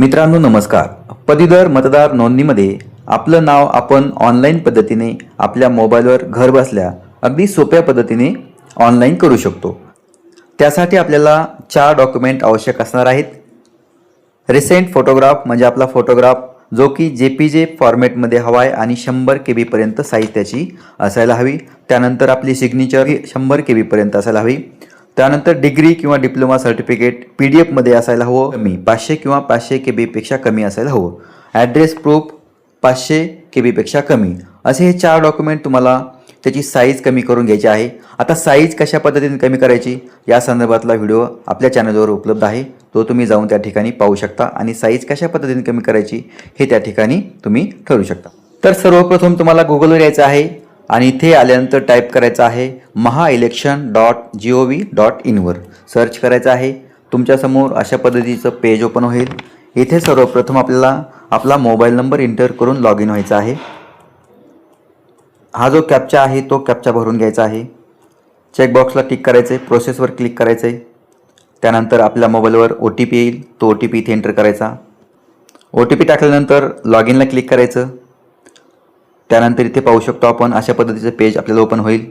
मित्रांनो नमस्कार. पदवीधर मतदार नोंदणीमध्ये आपलं नाव आपण ऑनलाईन पद्धतीने आपल्या मोबाईलवर घर बसल्या अगदी सोप्या पद्धतीने ऑनलाईन करू शकतो. त्यासाठी आपल्याला चार डॉक्युमेंट आवश्यक असणार आहेत. रिसेंट फोटोग्राफ म्हणजे आपला फोटोग्राफ जो की जे पी जे फॉर्मॅटमध्ये हवा आहे आणि शंभर के बीपर्यंत साहित्याची असायला हवी. त्यानंतर आपली सिग्नेचर शंभर के बीपर्यंत असायला हवी. त्यानंतर डिग्री किंवा डिप्लोमा सर्टिफिकेट पी डी एफमध्ये असायला हवं. कमी. पाचशे किंवा पाचशे के बीपेक्षा कमी असायला हवं. ॲड्रेस प्रूफ पाचशे के बीपेक्षा कमी. असे हे चार डॉक्युमेंट तुम्हाला त्याची साईज कमी करून घ्यायची आहे. आता साईज कशा पद्धतीने कमी करायची? या संदर्भातला व्हिडिओ आपल्या चॅनलवर उपलब्ध आहे. तो तुम्ही जाऊन त्या ठिकाणी पाहू शकता आणि साईज कशा पद्धतीने कमी करायची हे त्या ठिकाणी तुम्ही ठरवू शकता. तर सर्वप्रथम तुम्हाला गुगलवर यायचं आहे. आणि इथे आल्यानंतर टाईप करायचं आहे Maha election dot G O V dot इनवर search करायचं आहे. तुमच्यासमोर अशा पद्धतीचं पेज ओपन होईल. इथे सर्वप्रथम आपल्याला आपला मोबाईल नंबर इंटर करून लॉग इन व्हायचा आहे. हा जो कॅपचा आहे तो कॅपचा भरून घ्यायचा आहे. चेकबॉक्सला क्लिक करायचं आहे प्रोसेसवर क्लिक करायचं आहे त्यानंतर आपल्या मोबाईलवर ओ टी पी येईल. तो ओ टी पी इथे एंटर करायचा. ओ टी पी टाकल्यानंतर लॉग इनला क्लिक करायचं. त्यानंतर इथे पाहू शकतो आपण अशा पद्धतीचं पेज आपल्याला ओपन होईल.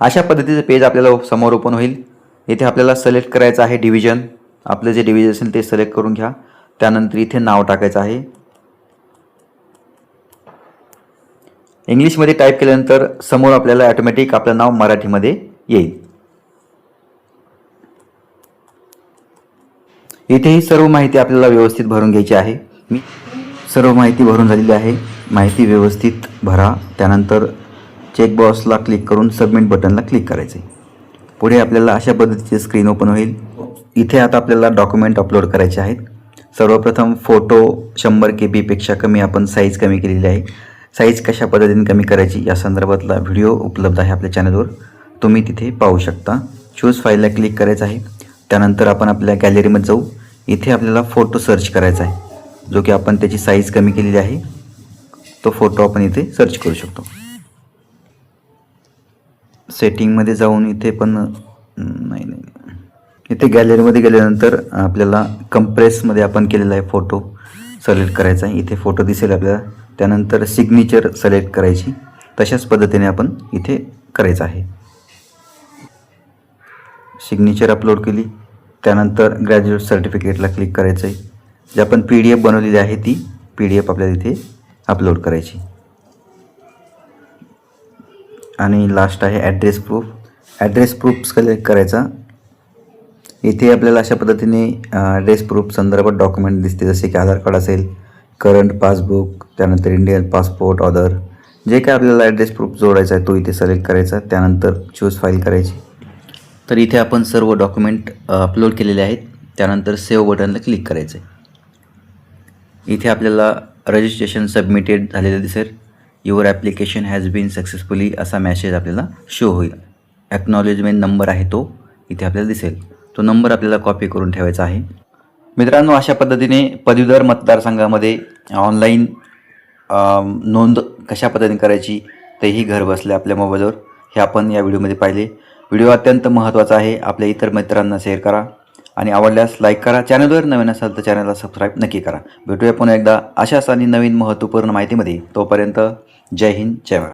अशा पद्धतीचं पेज आपल्याला समोर ओपन होईल. इथे आपल्याला सिलेक्ट करायचं आहे डिव्हिजन आपलं जे डिव्हिजन असेल ते सिलेक्ट करून घ्या. त्यानंतर इथे नाव टाकायचं आहे. इंग्लिशमध्ये टाईप केल्यानंतर समोर आपल्याला ॲटोमॅटिक आपलं नाव मराठीमध्ये येईल. इथे ही सर्व माहिती आपल्याला व्यवस्थित भरून घ्यायची आहे. मी सर्व माहिती भरून झालेली आहे. माहिती व्यवस्थित भरा. त्यानंतर चेकबॉक्सला क्लिक करून सबमिट बटनला क्लिक करायचे. पुढे आपल्याला अशा पद्धतीचे स्क्रीन ओपन होईल. इथे आता आपल्याला डॉक्युमेंट अपलोड करायचे आहेत. सर्वप्रथम फोटो शंभर के बीपेक्षा कमी आपण साईज कमी केलेली आहे. साईज कशा पद्धतीने कमी करायची या संदर्भातला व्हिडिओ उपलब्ध आहे आपल्या चॅनलवर तुम्ही तिथे पाहू शकता. चूज फाईलला क्लिक करायचं आहे. त्यानंतर आपण आपल्या गॅलरीमध्ये जाऊ. इथे आपल्याला फोटो सर्च करायचा आहे. जो की आपण त्याची साईज कमी केलेली आहे. तो फोटो आपण इथे सर्च करू शकतो. सेटिंगमध्ये जाऊन इथे पण नाही नाही. इथे गॅलरीमध्ये गेल्यानंतर आपल्याला कंप्रेसमध्ये आपण केलेला आहे फोटो सिलेक्ट करायचा आहे. इथे फोटो दिसेल आपल्याला. त्यानंतर सिग्नेचर सिलेक्ट करायची. तशाच पद्धतीने आपण इथे करायचं आहे. सिग्नेचर अपलोड केली. त्यानंतर ग्रॅज्युएट सर्टिफिकेटला क्लिक करायचं आहे जे आपण पी डी एफ बनवलेली आहे ती पी डी एफ आपल्याला इथे अपलोड करायची. आणि लास्ट आहे address proof address proof collect करायचा. इथे आपल्याला अशा पद्धतीने ॲड्रेस प्रूफ संदर्भात डॉक्युमेंट दिसते. जसे की आधार कार्ड असेल करंट पासबुक त्यानंतर इंडियन पासपोर्ट ऑदर जे काय आपल्याला ॲड्रेस प्रूफ जोडायचा आहे तो इथे सिलेक्ट करायचा. त्यानंतर चूज फाईल करायची. तर इथे आपण सर्व डॉक्युमेंट अपलोड केलेले आहेत. त्यानंतर सेव्ह बटनला क्लिक करायचं आहे इथे आपल्याला रजिस्ट्रेशन सबमिटेड झालेलं दिसेल. Your application has been successfully असा मॅसेज आपल्याला शो होईल. ॲक्नॉलेजमेंट नंबर आहे तो. इथे आपल्याला दिसेल. तो नंबर आपल्याला कॉपी करून ठेवायचा आहे. मित्रांनो अशा पद्धतीने पदवीधर मतदारसंघामध्ये ऑनलाईन नोंद कशा पद्धतीने करायची तेही घर बसल्या आपल्या मोबाईलवर हे आपण या व्हिडिओमध्ये पाहिले. व्हिडिओ अत्यंत महत्त्वाचा आहे. आपल्या इतर मित्रांना शेअर करा आणि आवडल्यास लाईक करा. चॅनलवर नवीन असाल तर चॅनलला सबस्क्राईब नक्की करा. भेटूया पुन्हा एकदा अशाच आणि नवीन महत्त्वपूर्ण माहितीमध्ये. तोपर्यंत जय हिंद जय